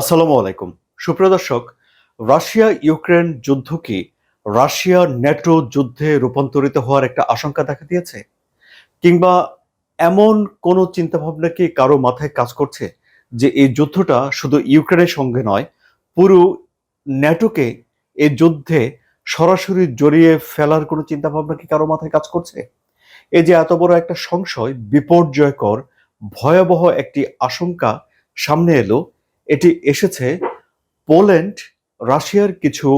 আসসালামু আলাইকুম। সুপ্রিয় দর্শক, রাশিয়া ইউক্রেন যুদ্ধ কি রাশিয়া ন্যাটো যুদ্ধে রূপান্তরিত হওয়ার একটা আশঙ্কা দেখা দিয়েছে? কিংবা এমন কোনো চিন্তাভাবনা কি কারও মাথায় কাজ করছে যে এই যুদ্ধটা শুধু ইউক্রেনের সঙ্গে নয়, পুরো ন্যাটোকে এই যুদ্ধে সরাসরি জড়িয়ে ফেলার কোনো চিন্তাভাবনা কি কারও মাথায় কাজ করছে? এই যে এত বড় একটা সংশয়, বিপর্যয়কর, ভয়াবহ একটি আশঙ্কা সামনে এলো এটি এসেছে পোল্যান্ড, রাশিয়ার কিছু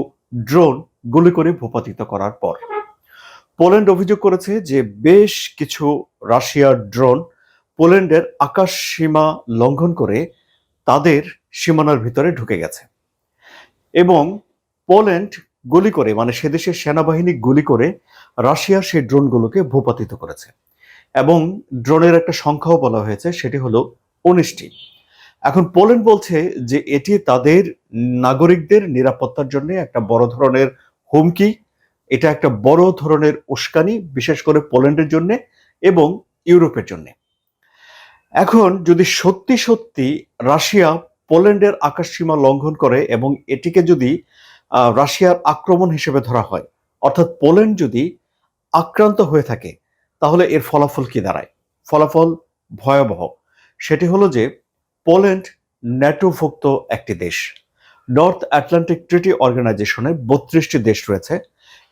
ড্রোন গুলি করে ভূপাতিত করার পর। পোল্যান্ড অভিযোগ করেছে যে বেশ কিছু রাশিয়ার ড্রোন পোল্যান্ডের আকাশ সীমা লঙ্ঘন করে তাদের সীমানার ভিতরে ঢুকে গেছে এবং পোল্যান্ড গুলি করে মানে সে দেশের সেনাবাহিনী গুলি করে রাশিয়ার সেই ড্রোনগুলোকে ভূপাতিত করেছে। এবং ড্রোনের একটা সংখ্যাও বলা হয়েছে, সেটি হলো উনিশটি। এখন পোল্যান্ড বলছে যে এটি তাদের নাগরিকদের নিরাপত্তার জন্য একটা বড় ধরনের হুমকি, এটা একটা বড় ধরনের উস্কানি, বিশেষ করে পোল্যান্ডের জন্য এবং ইউরোপের জন্য। এখন যদি সত্যি সত্যি রাশিয়া পোল্যান্ডের আকাশসীমা লঙ্ঘন করে এবং এটিকে যদি রাশিয়ার আক্রমণ হিসেবে ধরা হয়, অর্থাৎ পোল্যান্ড যদি আক্রান্ত হয়ে থাকে, তাহলে এর ফলাফল কি দাঁড়ায়? ফলাফল ভয়াবহ। সেটি হলো যে পোল্যান্ড ন্যাটোভুক্ত একটি দেশ। নর্থ আটলান্টিক ট্রিটি অর্গানাইজেশনে বত্রিশটি দেশ রয়েছে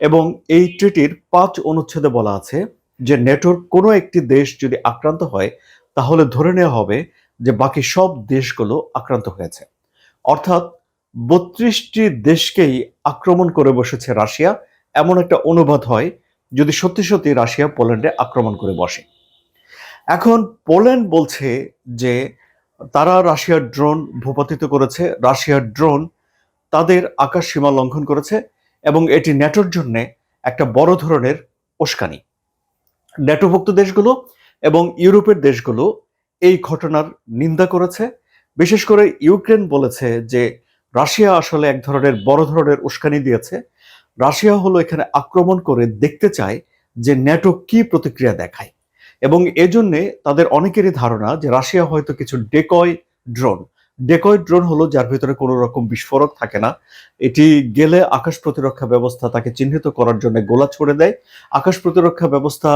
এবং এই ট্রিটির পাঁচ অনুচ্ছেদে বলা আছে যে নেটোর কোনো একটি দেশ যদি আক্রান্ত হয়, তাহলে ধরে নেওয়া হবে যে বাকি সব দেশগুলো আক্রান্ত হয়েছে। অর্থাৎ বত্রিশটি দেশকেই আক্রমণ করে বসেছে রাশিয়া। এমন একটা অনুবাদ হয় যদি সত্যি সত্যি রাশিয়া পোল্যান্ডে আক্রমণ করে বসে। এখন পোল্যান্ড বলছে যে তারা রাশিয়ার ড্রোন ভূপাতিত করেছে। রাশিয়ার ড্রোন তাদের আকাশ সীমা লঙ্ঘন করেছে এবং এটি ন্যাটোর জন্য একটা বড় ধরনের উস্কানি। ন্যাটোভুক্ত দেশগুলো এবং ইউরোপের দেশগুলো এই ঘটনার নিন্দা করেছে। বিশেষ করে ইউক্রেন বলেছে যে, রাশিয়া আসলে এক ধরনের বড় ধরনের উস্কানি দিয়েছে। রাশিয়া হলো এখানে আক্রমণ করে দেখতে চায় যে ন্যাটো কি প্রতিক্রিয়া দেখায়। এবং এজন্যে তাদের অনেকেরই ধারণা যে রাশিয়া হয়তো কিছু ডেকয় ড্রোন। ডেকয় ড্রোন হলো যার ভিতরে কোনো রকম বিস্ফোরক থাকে না। এটি গেলে আকাশ প্রতিরক্ষা ব্যবস্থা তাকে চিহ্নিত করার জন্য গোলা ছড়ে দেয়। আকাশ প্রতিরক্ষা ব্যবস্থা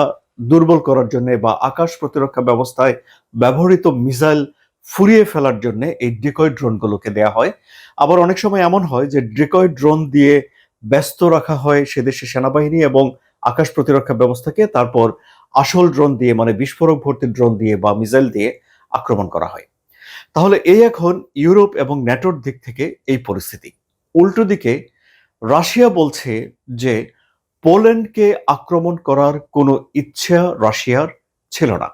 দুর্বল করার জন্য বা আকাশ প্রতিরক্ষা ব্যবস্থায় ব্যবহৃত মিসাইল ফুরিয়ে ফেলার জন্য এই ডেকয় ড্রোনগুলোকে দেয়া হয়। আবার অনেক সময় এমন হয় যে ডেকয় ড্রোন দিয়ে ব্যস্ত রাখা হয় সে দেশের সেনাবাহিনী এবং আকাশ প্রতিরক্ষা ব্যবস্থাকে তারপর আসল ড্রোন দিয়ে মানে বিস্ফোরক ভর্তি ড্রোন দিয়ে বা মিসাইল দিয়ে আক্রমণ করা হয়। তাহলে এই এখন ইউরোপ এবং ন্যাটোর দিক থেকে এই পরিস্থিতি। উল্টো দিকে, রাশিয়া বলছে যে পোল্যান্ডকে আক্রমণ করার কোনো ইচ্ছা রাশিয়ার ছিল না।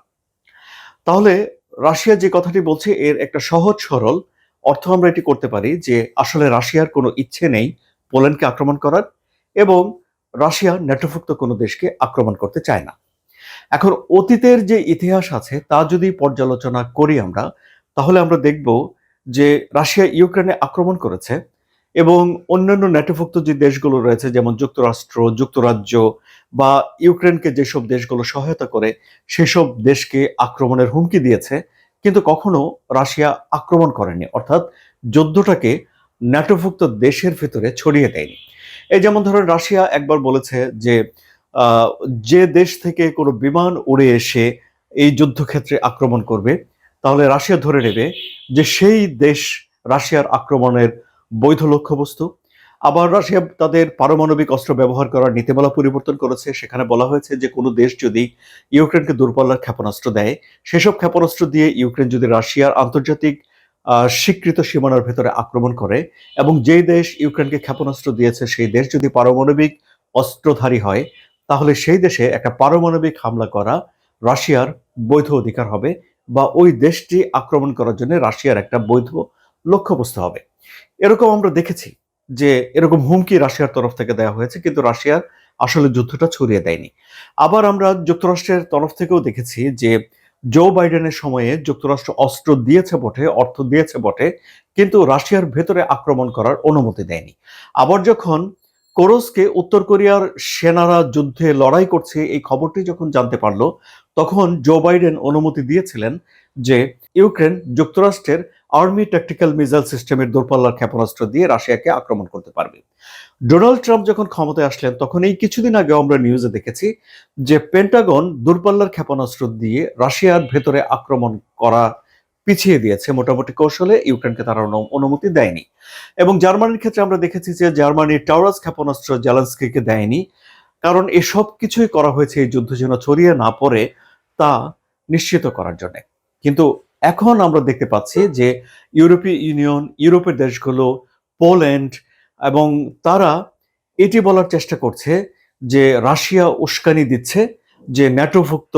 তাহলে রাশিয়া যে কথাটি বলছে, এর একটা সহজ সরল অর্থ আমরা এটি করতে পারি যে আসলে রাশিয়ার কোনো ইচ্ছে নেই পোল্যান্ডকে আক্রমণ করার এবং রাশিয়া ন্যাটোভুক্ত কোনো দেশকে আক্রমণ করতে চায় না। এখন অতীতের যে ইতিহাস আছে, তা যদি পর্যালোচনা করি আমরা, তাহলে আমরা দেখব যে রাশিয়া ইউক্রেনে আক্রমণ করেছে এবং অন্যান্য ন্যাটোভুক্ত যে দেশগুলো রয়েছে, যেমন যুক্তরাষ্ট্র, যুক্তরাজ্য বা ইউক্রেনকে যেসব দেশগুলো সহায়তা করে, সেসব দেশকে আক্রমণের হুমকি দিয়েছে, কিন্তু কখনো রাশিয়া আক্রমণ করেনি। অর্থাৎ যুদ্ধটাকে ন্যাটোভুক্ত দেশের ভেতরে ছড়িয়ে দেয়নি। এই যেমন ধরেন রাশিয়া একবার বলেছে যে যে দেশ থেকে কোনো বিমান উড়ে এসে এই যুদ্ধক্ষেত্রে আক্রমণ করবে, তাহলে রাশিয়া ধরে নেবে যে সেই দেশ রাশিয়ার আক্রমণের বৈধ লক্ষ্যবস্তু। আবার রাশিয়া তাদের পারমাণবিক অস্ত্র ব্যবহার করার নীতিমালা পরিবর্তন করেছে। সেখানে বলা হয়েছে যে, কোনো দেশ যদি ইউক্রেনকে দূরপাল্লার ক্ষেপণাস্ত্র দেয়, সেসব ক্ষেপণাস্ত্র দিয়ে ইউক্রেন যদি রাশিয়ার আন্তর্জাতিক স্বীকৃত সীমানার ভেতরে আক্রমণ করে এবং যেই দেশ ইউক্রেনকে ক্ষেপণাস্ত্র দিয়েছে, সেই দেশ যদি পারমাণবিক অস্ত্রধারী হয়, তাহলে সেই দেশে একটা পারমাণবিক হামলা করা রাশিয়ার বৈধ অধিকার হবে বা ওই দেশটি আক্রমণ করার জন্য রাশিয়ার একটা বৈধ লক্ষ্যবস্তু হবে। এরকম আমরা দেখেছি যে এরকম হুমকি রাশিয়ার তরফ থেকে দেওয়া হয়েছে, কিন্তু রাশিয়ার আসলে যুদ্ধটা ছড়িয়ে দেয়নি। আবার আমরা যুক্তরাষ্ট্রের তরফ থেকেও দেখেছি যে জো বাইডেনের সময়ে যুক্তরাষ্ট্র অস্ত্র দিয়েছে বটে, অর্থ দিয়েছে বটে, কিন্তু রাশিয়ার ভেতরে আক্রমণ করার অনুমতি দেয়নি। আবার যখন কোরসকে উত্তর কোরিয়ার সেনারা যুদ্ধে লড়াই করছে, এই খবরটি যখন জানতে পারল তখন জো বাইডেন অনুমতি দিয়েছিলেন যে ইউক্রেন যুক্তরাষ্ট্রের আর্মি ট্যাকটিক্যাল মিসাইল সিস্টেমের দূরপাল্লার ক্ষেপণাস্ত্র দিয়ে রাশিয়াকে আক্রমণ করতে পারবে। ডোনাল্ড ট্রাম্প যখন ক্ষমতায় আসলেন, তখন এই কিছুদিন আগে আমরা নিউজে দেখেছি যে পেন্টাগন দূরপাল্লার ক্ষেপণাস্ত্র দিয়ে রাশিয়ার ভেতরে আক্রমণ করা পিছিয়ে দিয়েছে। মোটামুটি কৌশলে ইউক্রেনকে তারা অনুমতি দেয়নি। এবং জার্মানির ক্ষেত্রে আমরা দেখেছি যে জার্মানির টাওরাস ক্ষেপণাস্ত্র জেলান্সকিকে দেয়নি। কারণ এসব কিছুই করা হয়েছে এই যুদ্ধ যেন ছড়িয়ে না পড়ে তা নিশ্চিত করার জন্য। কিন্তু এখন আমরা দেখতে পাচ্ছি যে ইউরোপীয় ইউনিয়ন, ইউরোপের দেশগুলো, পোল্যান্ড এবং তারা এটি বলার চেষ্টা করছে যে রাশিয়া উস্কানি দিচ্ছে, যে ন্যাটোভুক্ত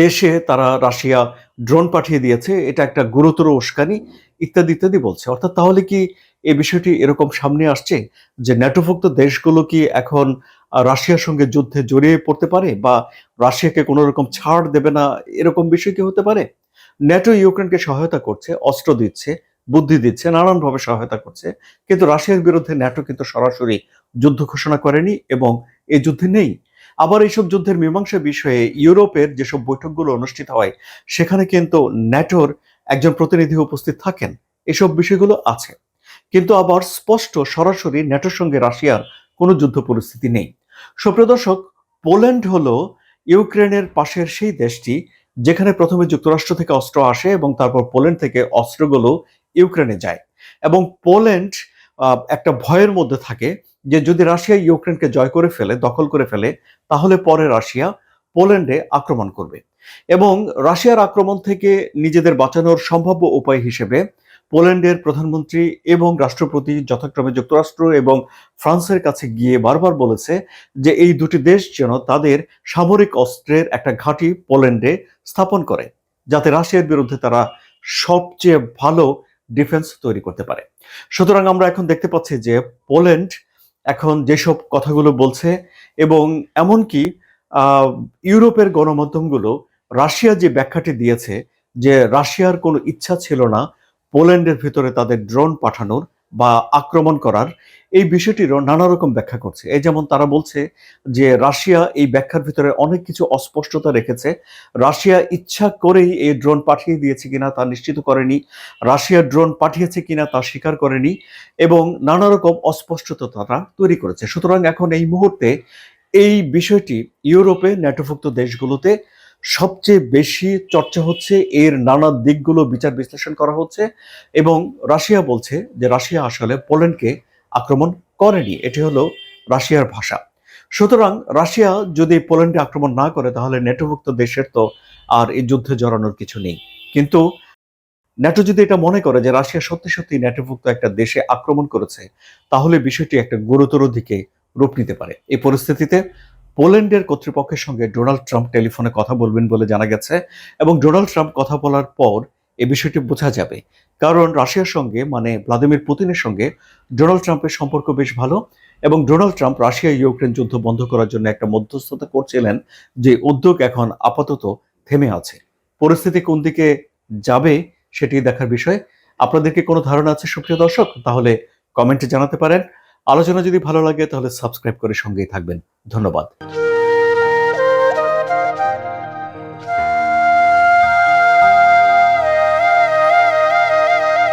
দেশে তারা রাশিয়া ড্রোন পাঠিয়ে দিয়েছে, এটা একটা গুরুতর উস্কানি, ইত্যাদি ইত্যাদি বলছে। অর্থাৎ তাহলে কি এই বিষয়টি এরকম সামনে আসছে যে ন্যাটোভুক্ত দেশগুলো কি এখন রাশিয়ার সঙ্গে যুদ্ধে জড়িয়ে পড়তে পারে বা রাশিয়াকে কোনো রকম ছাড় দেবে না, এরকম বিষয় কি হতে পারে? ন্যাটো ইউক্রেনকে সহায়তা করছে, অস্ত্র দিচ্ছে, বুদ্ধি দিচ্ছে, নানানভাবে সহায়তা করছে, কিন্তু রাশিয়ার বিরুদ্ধে ন্যাটো কিন্তু সরাসরি যুদ্ধ ঘোষণা করেনি এবং এই যুদ্ধে নেই। আবার এইসব যুদ্ধের মীমাংসা বিষয়ে ইউরোপের যেসব বৈঠকগুলো অনুষ্ঠিত হয়, সেখানে কিন্তু ন্যাটোর একজন প্রতিনিধি উপস্থিত থাকেন। এসব বিষয়গুলো আছে। কিন্তু আবার স্পষ্ট সরাসরি ন্যাটোর সঙ্গে রাশিয়ার কোনো যুদ্ধ পরিস্থিতি নেই। সুপ্রিয় দর্শক, পোল্যান্ড হলো ইউক্রেনের পাশের সেই দেশটি যেখানে প্রথমে যুক্তরাষ্ট্র থেকে অস্ত্র আসে এবং তারপর পোল্যান্ড থেকে অস্ত্রগুলো ইউক্রেনে যায়। এবং পোল্যান্ড একটা ভয়ের মধ্যে থাকে যে যদি রাশিয়া ইউক্রেনকে জয় করে ফেলে, দখল করে ফেলে, তাহলে পরে রাশিয়া পোল্যান্ডে আক্রমণ করবে। এবং রাশিয়ার আক্রমণ থেকে নিজেদের বাঁচানোর সম্ভাব্য উপায় হিসেবে পোল্যান্ডের প্রধানমন্ত্রী এবং রাষ্ট্রপতি যথাক্রমে যুক্তরাষ্ট্র এবং ফ্রান্সের কাছে গিয়ে বারবার বলেছে যে এই দুটি দেশ যেন তাদের সামরিক অস্ত্রের একটা ঘাঁটি পোল্যান্ডে স্থাপন করে, যাতে রাশিয়ার বিরুদ্ধে তারা সবচেয়ে ভালো ডিফেন্স তৈরি করতে পারে। সুতরাং আমরা এখন দেখতে পাচ্ছি যে পোল্যান্ড এখন যেসব কথাগুলো বলছে এবং এমনকি ইউরোপের গণমাধ্যমগুলো রাশিয়া যে ব্যাখ্যাটি দিয়েছে যে রাশিয়ার কোনো ইচ্ছা ছিল না পোল্যান্ডের ভিতরে তাদের ড্রোন পাঠানোর বা আক্রমণ করার এই বিষয়টিরও নানা রকম ব্যাখ্যা করছে। এই যেমন তারা বলছে যে রাশিয়া এই ব্যাখ্যার ভিতরে অনেক কিছু অস্পষ্টতা রেখেছে। রাশিয়া ইচ্ছা করেই এই ড্রোন পাঠিয়ে দিয়েছে কিনা তা নিশ্চিত করেনি। রাশিয়া ড্রোন পাঠিয়েছে কিনা তা স্বীকার করেনি এবং নানা রকম অস্পষ্টতা তারা তৈরি করেছে। সুতরাং এখন এই মুহূর্তে এই বিষয়টি ইউরোপে ন্যাটোভুক্ত দেশগুলোতে সবচেয়ে বেশি চর্চা হচ্ছে, এর নানা দিকগুলো বিচার বিশ্লেষণ করা হচ্ছে এবং রাশিয়া বলছে যে রাশিয়া আসলে পোল্যান্ডকে আক্রমণ করেনি। এটি হলো রাশিয়ার ভাষা। সুতরাং রাশিয়া যদি পোল্যান্ডে আক্রমণ না করে, তাহলে ন্যাটোভুক্ত দেশের তো আর এই যুদ্ধে জড়ানোর কিছু নেই। কিন্তু ন্যাটো যদি এটা মনে করে যে রাশিয়া সত্যি সত্যি ন্যাটোভুক্ত একটা দেশে আক্রমণ করেছে, তাহলে বিষয়টি একটা গুরুতর দিকে রূপ নিতে পারে। এই পরিস্থিতিতে পোল্যান্ডের কর্তৃপক্ষের সঙ্গে ডোনাল্ড ট্রাম্প টেলিফোনে কথা বলবেন বলে জানা গেছে এবং ডোনাল্ড ট্রাম্প কথা বলার পর এ বিষয়টি বোঝা যাবে। কারণ রাশিয়ার সঙ্গে মানে ভ্লাদিমির পুতিনের সঙ্গে ডোনাল্ড ট্রাম্পের সম্পর্ক বেশ ভালো এবং ডোনাল্ড ট্রাম্প রাশিয়া ইউক্রেন যুদ্ধ বন্ধ করার জন্য একটা মধ্যস্থতা করছিলেন যে উদ্যোগ এখন আপাতত থেমে আছে। পরিস্থিতি কোন দিকে যাবে সেটি দেখার বিষয়। আপনাদেরকে কোনো ধারণা আছে সুপ্রিয় দর্শক? তাহলে কমেন্টে জানাতে পারেন। আলোচনা যদি ভালো লাগে তাহলে সাবস্ক্রাইব করে সঙ্গেই থাকবেন। ধন্যবাদ।